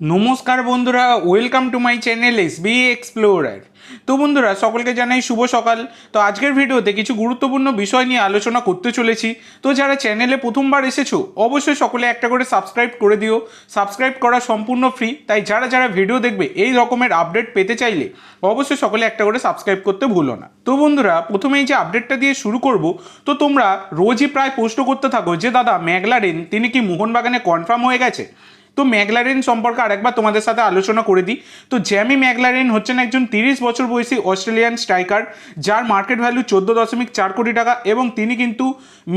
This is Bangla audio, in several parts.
নমস্কার বন্ধুরা welcome to my channel S B explorer তো বন্ধুরা, সকলকে জানাই শুভ সকাল। তো আজকের ভিডিওতে কিছু গুরুত্বপূর্ণ বিষয় নিয়ে আলোচনা করতে চলেছি। তো যারা চ্যানেলে প্রথমবার এসেছ, অবশ্যই সকলে একটা করে সাবস্ক্রাইব করে দিও। সাবস্ক্রাইব করা সম্পূর্ণ ফ্রি তাই যারা যারা ভিডিও দেখবে, এই রকমের আপডেট পেতে চাইলে, অবশ্যই সকলে একটা করে সাবস্ক্রাইব করতে ভুলো না। তো বন্ধুরা প্রথমে এই যে আপডেটটা দিয়ে শুরু করব, তো তোমরা রোজই প্রায় পোস্ট করতে থাকো যে, দাদা ম্যাগলারেন তিনি কি মোহনবাগানে কনফার্ম হয়ে গেছে? তো ম্যাগলারেন সম্পর্কে আরেকবার তোমাদের সাথে আলোচনা করে দিই। তো জ্যামি ম্যাগলারেন হচ্ছেন একজন তিরিশ বছর বয়সী অস্ট্রেলিয়ান স্ট্রাইকার, যার মার্কেট ভ্যালু চোদ্দ দশমিক চার কোটি টাকা এবং তিনি কিন্তু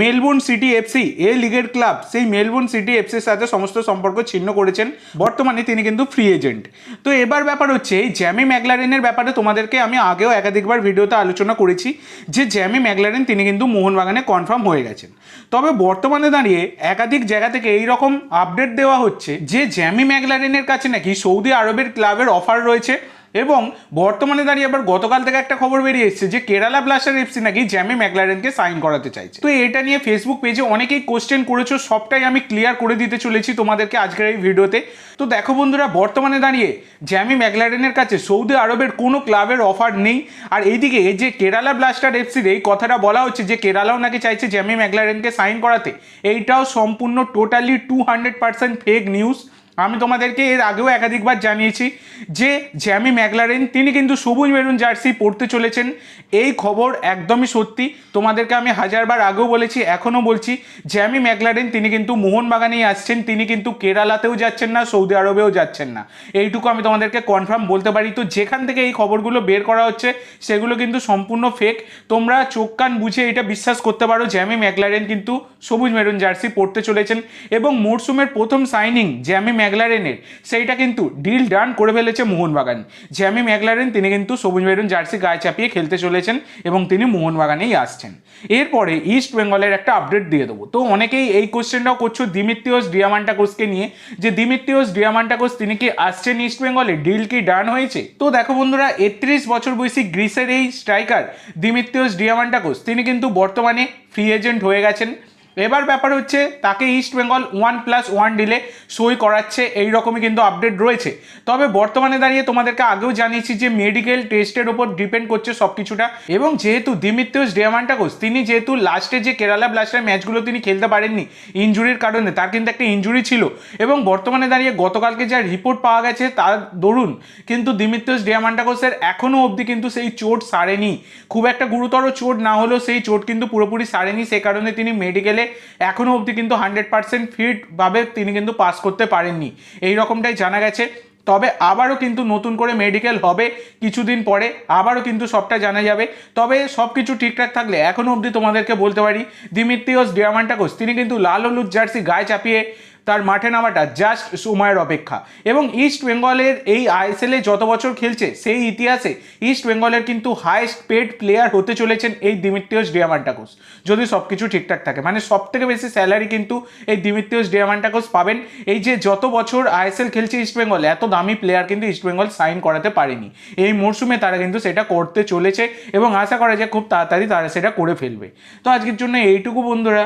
মেলবোর্ন সিটি এফসি এ লিগের ক্লাব, সেই মেলবোর্ন সিটি এফসির সাথে সমস্ত সম্পর্ক ছিন্ন করেছেন। বর্তমানে তিনি কিন্তু ফ্রি এজেন্ট তো এবার ব্যাপার হচ্ছে, এই জ্যামি ম্যাগলারেনের ব্যাপারে তোমাদেরকে আমি আগেও একাধিকবার ভিডিওতে আলোচনা করেছি যে জ্যামি ম্যাগলারেন তিনি কিন্তু মোহনবাগানে কনফার্ম হয়ে গেছেন। তবে বর্তমানে দাঁড়িয়ে একাধিক জায়গা থেকে এই রকম আপডেট দেওয়া হচ্ছে যে জ্যামি ম্যাগলারেনের কাছে নাকি সৌদি আরবের ক্লাবের অফার রয়েছে এবং বর্তমানে দাঁড়িয়ে আবার গতকাল থেকে একটা খবর বেরিয়ে এসেছে যে কেরালা ব্লাস্টার এফসি নাকি জ্যামি ম্যাকলারেনকে সাইন করাতে চাইছে। তো এটা নিয়ে ফেসবুক পেজে অনেকেই কোশ্চেন করেছ, সবটাই আমি ক্লিয়ার করে দিতে চলেছি তোমাদেরকে আজকের এই ভিডিওতে। তো দেখো বন্ধুরা, বর্তমানে দাঁড়িয়ে জ্যামি ম্যাকলারেনের কাছে সৌদি আরবের কোনো ক্লাবের অফার নেই। আর এইদিকে এই যে কেরালা ব্লাস্টার এফসির এই কথাটা বলা হচ্ছে যে কেরালাও নাকি চাইছে জ্যামি ম্যাকলারেনকে সাইন করাতে, এইটাও সম্পূর্ণ totally two hundred percent fake news আমি তোমাদেরকে এর আগেও একাধিকবার জানিয়েছি যে জ্যামি ম্যাকলারেন, তিনি কিন্তু সবুজ মেরুন জার্সি পড়তে চলেছেন। এই খবর একদমই সত্যি। তোমাদেরকে আমি হাজারবার আগেও বলেছি, এখনও বলছি, জ্যামি ম্যাকলারেন, তিনি কিন্তু মোহনবাগানেই আসছেন, তিনি কিন্তু কেরালাতেও যাচ্ছেন না, সৌদি আরবেও যাচ্ছেন না। এইটুকু আমি তোমাদেরকে কনফার্ম বলতে পারি। তো যেখান থেকে এই খবরগুলো বের করা হচ্ছে, সেগুলো কিন্তু সম্পূর্ণ ফেক তোমরা চোখ কান বুঝে এটা বিশ্বাস করতে পারো, জ্যামি ম্যাকলারেন কিন্তু সবুজ মেরুন জার্সি পড়তে চলেছেন। এবং মরসুমের প্রথম সাইনিং জ্যামি ম্যাগলারেনের সেইটা কিন্তু ডিল ডান করে ফেলেছে মোহনবাগান। জ্যামি ম্যাগলারেন তিনি কিন্তু সবুজ মেরুন জার্সি গায়ে চাপিয়ে খেলতে চলেছেন এবং তিনি মোহনবাগানেই আসছেন। এরপরে ইস্ট বেঙ্গলের একটা আপডেট দিয়ে দেবো। তো অনেকেই এই কোশ্চেনটাও করছ দিমিত্রিওস ডিয়ামান্টাকোসকে নিয়ে। যে দিমিত্রিওস ডিয়ামান্টাকোস তিনি কি আসছেন ইস্ট বেঙ্গলে ডিল কি ডান হয়েছে? তো দেখো বন্ধুরা, একত্রিশ বছর বয়সী গ্রিসের এই স্ট্রাইকার দিমিত্রিওস ডিয়ামান্টাকোস তিনি কিন্তু বর্তমানে ফ্রি এজেন্ট হয়ে গেছেন। এবার ব্যাপার হচ্ছে, তাকে East Bengal one plus one delay সই করাচ্ছে এই রকমই কিন্তু আপডেট রয়েছে। তবে বর্তমানে দাঁড়িয়ে তোমাদেরকে আগেও জানিয়েছি যে মেডিকেল টেস্টের ওপর ডিপেন্ড করছে সব কিছুটা। এবং যেহেতু দিমিত্রিওস ডিয়ামান্টাকোস তিনি যেহেতু লাস্টে যে কেরালা ব্লাস্টার ম্যাচগুলো তিনি খেলতে পারেননি ইঞ্জুরির কারণে, তার কিন্তু একটা ইঞ্জুরি ছিল। এবং বর্তমানে দাঁড়িয়ে গতকালকে যা রিপোর্ট পাওয়া গেছে তার দরুন কিন্তু দিমিত্রিওস ডিয়ামান্টাকোসের এখনও অবধি কিন্তু সেই চোট সারেনি। খুব একটা গুরুতর চোট না হলেও সেই চোট কিন্তু পুরোপুরি সারেনি, সে কারণে তিনি মেডিকেলে এখনও অবধি কিন্তু হান্ড্রেড পার্সেন্ট ফিটভাবে তিনি কিন্তু পাস করতে পারেননি। এই রকমটাই জানা গেছে। তবে আবারও কিন্তু নতুন করে মেডিকেল হবে কিছুদিন পরে। আবারও কিন্তু সবটা জানা যাবে। তবে সব কিছু ঠিকঠাক থাকলে এখনও অবধি তোমাদেরকে বলতে পারি, দিমিত্রিয়স ডিয়ামান্টাকোস, তিনি কিন্তু লাল হলুদ জার্সি গায়ে চাপিয়ে তার মাঠে নামাটা জাস্ট সময়ের অপেক্ষা। এবং ইস্ট বেঙ্গলের এই আইএসএলে যত বছর খেলছে, সেই ইতিহাসে ইস্ট বেঙ্গলের কিন্তু হাইয়েস্ট পেড প্লেয়ার হতে চলেছেন এই দিমিত্রিওস ডিয়ামান্টাকোস যদি সব কিছু ঠিকঠাক থাকে মানে সব থেকে বেশি স্যালারি কিন্তু এই দিমিত্রিওস ডিয়ামান্টাকোস পাবেন। এই যে যত বছর আইএসএল খেলছে ইস্ট বেঙ্গল এত দামি প্লেয়ার কিন্তু ইস্ট বেঙ্গল সাইন করাতে পারেনি। এই মরশুমে তারা কিন্তু সেটা করতে চলেছে এবং আশা করা যায় খুব তাড়াতাড়ি তারা সেটা করে ফেলবে। তো আজকের জন্য এইটুকু বন্ধুরা।